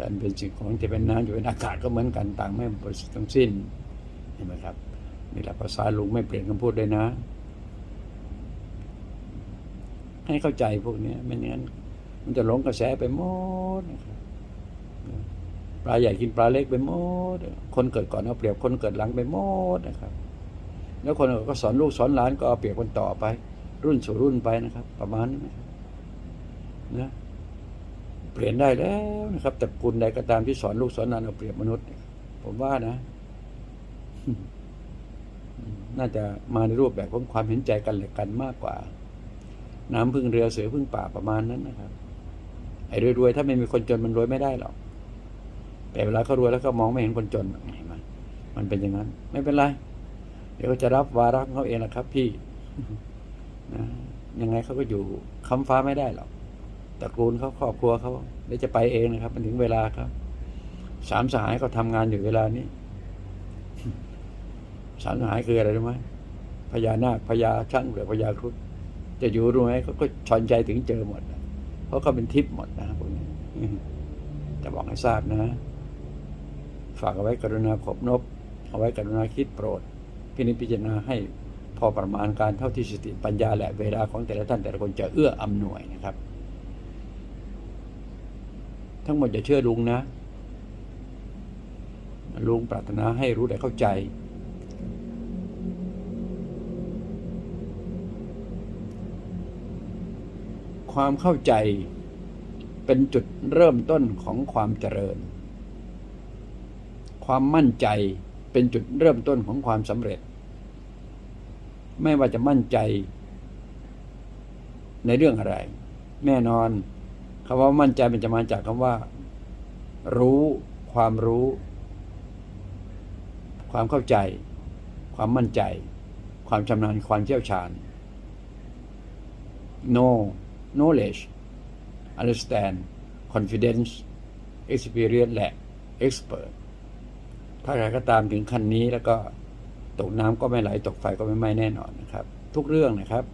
แต่เป็นสิ่งของที่เป็นน้ำอยู่ในอากาศก็เหมือนกันต่างไม่บริสุทธิ์ทั้งสิ้นเห็นไหมครับนี่แหละภาษาลุงไม่เปลี่ยนคำพูดเลยนะ ให้เข้าใจพวกนี้ไม่งั้น มันจะหลงกระแสไปหมดนะครับปลาใหญ่กินปลาเล็กไปหมด คนเกิดก่อนเอาเปรียบคนเกิดหลังไปหมดนะครับ แล้วคนก็สอนลูกสอนหลานก็เอาเปรียบคนต่อไป รุ่นสู่รุ่นไปนะครับ ประมาณนี้นะนะ เปลี่ยนได้แล้วนะครับ แต่คุณใดก็ตามที่สอนลูกสอนหลานเอาเปรียบมนุษย์ ผมว่านะ น่าจะมาในรูปแบบของความเห็นใจกันและกันมากกว่า น้ำพึ่งเรือเสือพึ่งป่าประมาณนั้นนะครับไอ้รวยๆถ้าไม่มีคนจนมันรวยไม่ได้หรอกแต่เวลาเขารวยแล้วก็มองไม่เห็นคนจนเห็นไหมมันเป็นอย่างนั้น ไม่เป็นไร เดี๋ยวจะรับวาระของเขาเองนะครับ พี่นะยังไงเขาก็อยู่ค้ำฟ้าไม่ได้หรอก ตระกูลเขาครอบครัวเขาเดี๋ยวจะไปเองนะครับ มันถึงเวลาครับ สามสหายเขาทำงานอยู่เวลานี้ สามสหายคืออะไรรู้ไหมพญานาคพญาช่างหรือพญาครุฑจะอยู่รู้ไหมเขาก็ชอนใจถึงเจอหมดเพราะเขาเป็นทิพย์หมดนะพวกนี้จะบอกให้ทราบนะ ฝากเอาไว้กรุณาขบนบ เอาไว้กรุณาคิดโปรด พินิจพิจารณาให้พอประมาณการเท่าที่สติปัญญาและเวลาของแต่ละท่านแต่ละคนจะเอื้ออำนวยนะครับ ทั้งหมดจะเชื่อลุงนะ ลุงปรารถนาให้รู้และเข้าใจ ความเข้าใจเป็นจุดเริ่มต้นของความเจริญ ความมั่นใจเป็นจุดเริ่มต้นของความสำเร็จ ไม่ว่าจะมั่นใจในเรื่องอะไร แน่นอน คำว่ามั่นใจมันจะมาจากคำว่า รู้ความรู้ ความเข้าใจ ความมั่นใจ ความชำนาญความเชี่ยวชาญ know knowledge understand confidence experience และ expert ถ้าใครก็ตามถึงขั้นนี้แล้วก็ตกน้ำก็ไม่ไหลตกไฟก็ไม่ไหม้แน่นอนนะครับ ทุกเรื่องนะครับ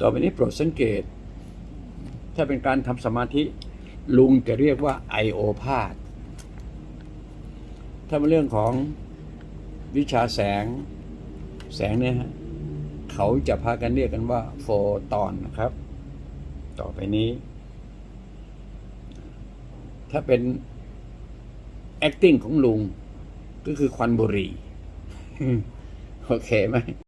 ต่อไปนี้โปรดสังเกต ถ้าเป็นการทำสมาธิลุงจะเรียกว่าไอโอพาธถ้าเป็นเรื่องของวิชาแสงแสงเนี่ยฮะเขาจะพากันเรียกกันว่า โฟตอนนะครับ ต่อไปนี้ ถ้าเป็น acting ของลุง ก็คือควันบุหรี่ โอเคไหม